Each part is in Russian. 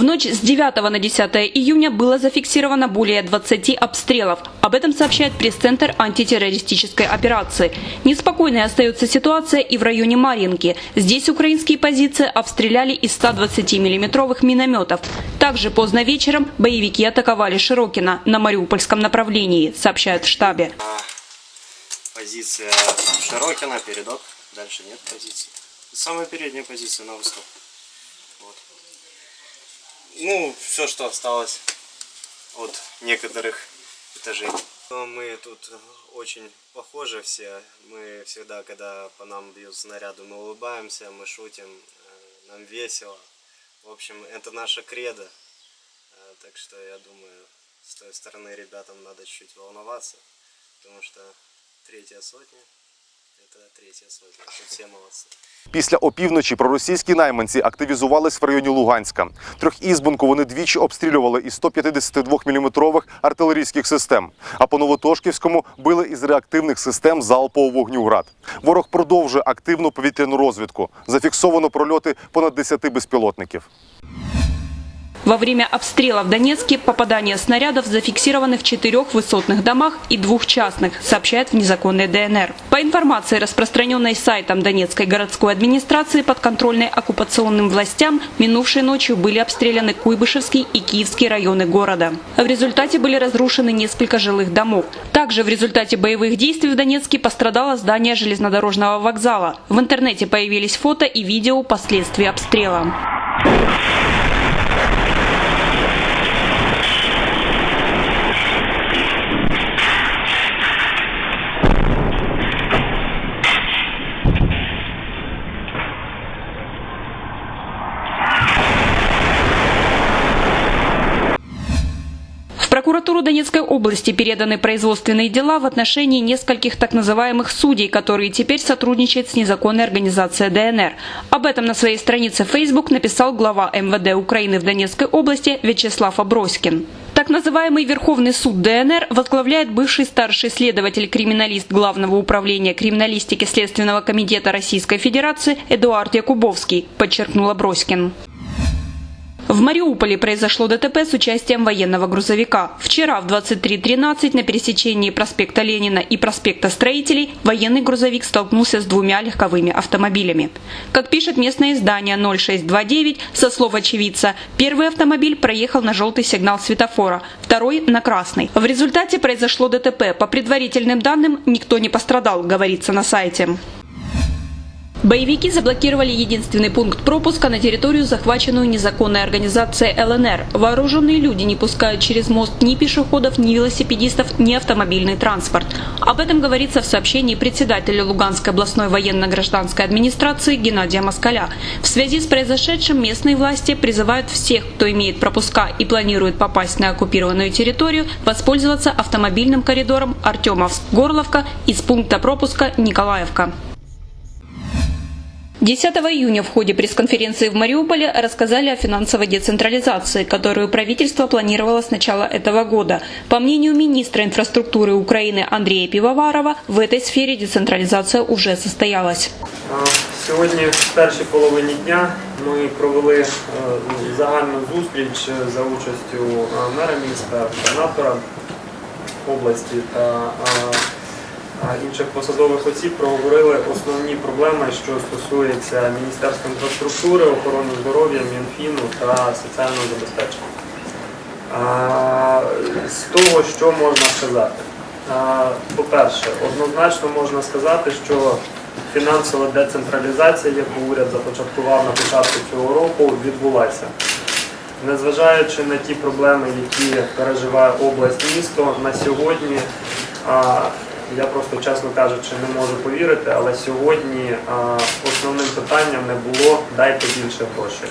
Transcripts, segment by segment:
В ночь с 9 на 10 июня было зафиксировано более 20 обстрелов. Об этом сообщает пресс-центр антитеррористической операции. Неспокойной остается ситуация и в районе Марьинки. Здесь украинские позиции обстреляли из 120 миллиметровых минометов. Также поздно вечером боевики атаковали Широкино на Мариупольском направлении, сообщают в штабе. Позиция Широкина, передок. Дальше нет позиции. Самая передняя позиция на восток. Ну, все, что осталось от некоторых этажей. Мы тут очень похожи все. Мы всегда, когда по нам бьют снаряды, мы улыбаемся, мы шутим, э, нам весело. В общем, это наша кредо. Э, Так что я думаю, с той стороны ребятам надо чуть волноваться, потому что третья сотня – Після опівночі проросійські найманці активізувались в районі Луганська. Трьохізбунку вони двічі обстрілювали із 152-мм артилерійських систем. А по Новотошківському били із реактивних систем залпового вогню «Град». Ворог продовжує активну повітряну розвідку. Зафіксовано прольоти понад 10 безпілотників. Во время обстрела в Донецке попадание снарядов зафиксированы в четырех высотных домах и двух частных, сообщает в незаконной ДНР. По информации, распространенной сайтом Донецкой городской администрации подконтрольной оккупационным властям, минувшей ночью были обстреляны Куйбышевский и Киевский районы города. В результате были разрушены несколько жилых домов. Также в результате боевых действий в Донецке пострадало здание железнодорожного вокзала. В интернете появились фото и видео последствий обстрела. В прокуратуру Донецкой области переданы производственные дела в отношении нескольких так называемых судей, которые теперь сотрудничают с незаконной организацией ДНР. Об этом на своей странице Facebook написал глава МВД Украины в Донецкой области Вячеслав Аброськин. Так называемый Верховный суд ДНР возглавляет бывший старший следователь-криминалист Главного управления криминалистики Следственного комитета Российской Федерации Эдуард Якубовский, подчеркнул Аброськин. В Мариуполе произошло ДТП с участием военного грузовика. Вчера в 23.13 на пересечении проспекта Ленина и проспекта Строителей военный грузовик столкнулся с двумя легковыми автомобилями. Как пишет местное издание 0629, со слов очевидца, первый автомобиль проехал на желтый сигнал светофора, второй – на красный. В результате произошло ДТП. По предварительным данным, никто не пострадал, говорится на сайте. Боевики заблокировали единственный пункт пропуска на территорию, захваченную незаконной организацией ЛНР. Вооруженные люди не пускают через мост ни пешеходов, ни велосипедистов, ни автомобильный транспорт. Об этом говорится в сообщении председателя Луганской областной военно-гражданской администрации Геннадия Москаля. В связи с произошедшим местные власти призывают всех, кто имеет пропуска и планирует попасть на оккупированную территорию, воспользоваться автомобильным коридором Артемовск-Горловка из пункта пропуска Николаевка. 10 июня в ходе пресс-конференции в Мариуполе рассказали о финансовой децентрализации, которую правительство планировало с начала этого года. По мнению министра инфраструктуры Украины Андрея Пивоварова, в этой сфере децентрализация уже состоялась. А, Сьогодні, в першій половині дня, ми провели е, загальну зустріч за участю е, мера міста, губернатора області та е, е, інших посадових осіб. Проговорили основні проблеми, що стосуються Міністерства інфраструктури, охорони здоров'я, Мінфіну та соціального забезпечення. З того, що можна сказати. По-перше, однозначно можна сказати, що фінансова децентралізація, яку уряд започаткував на початку цього року, відбулася. Незважаючи на ті проблеми, які переживає область місто, на сьогодні, я просто, чесно кажучи, не можу повірити, але сьогодні основним питанням не було дайте більше грошей.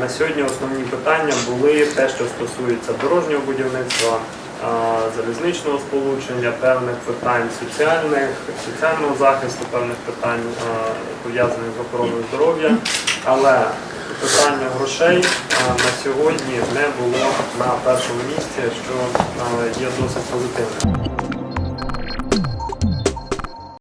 На сьогодні основні питання були те, що стосується дорожнього будівництва, залізничного сполучення, певних питань соціальних, соціального захисту, певних питань пов'язаних з охороною здоров'я. Але питання грошей на сьогодні не було на першому місці, що є досить позитивним.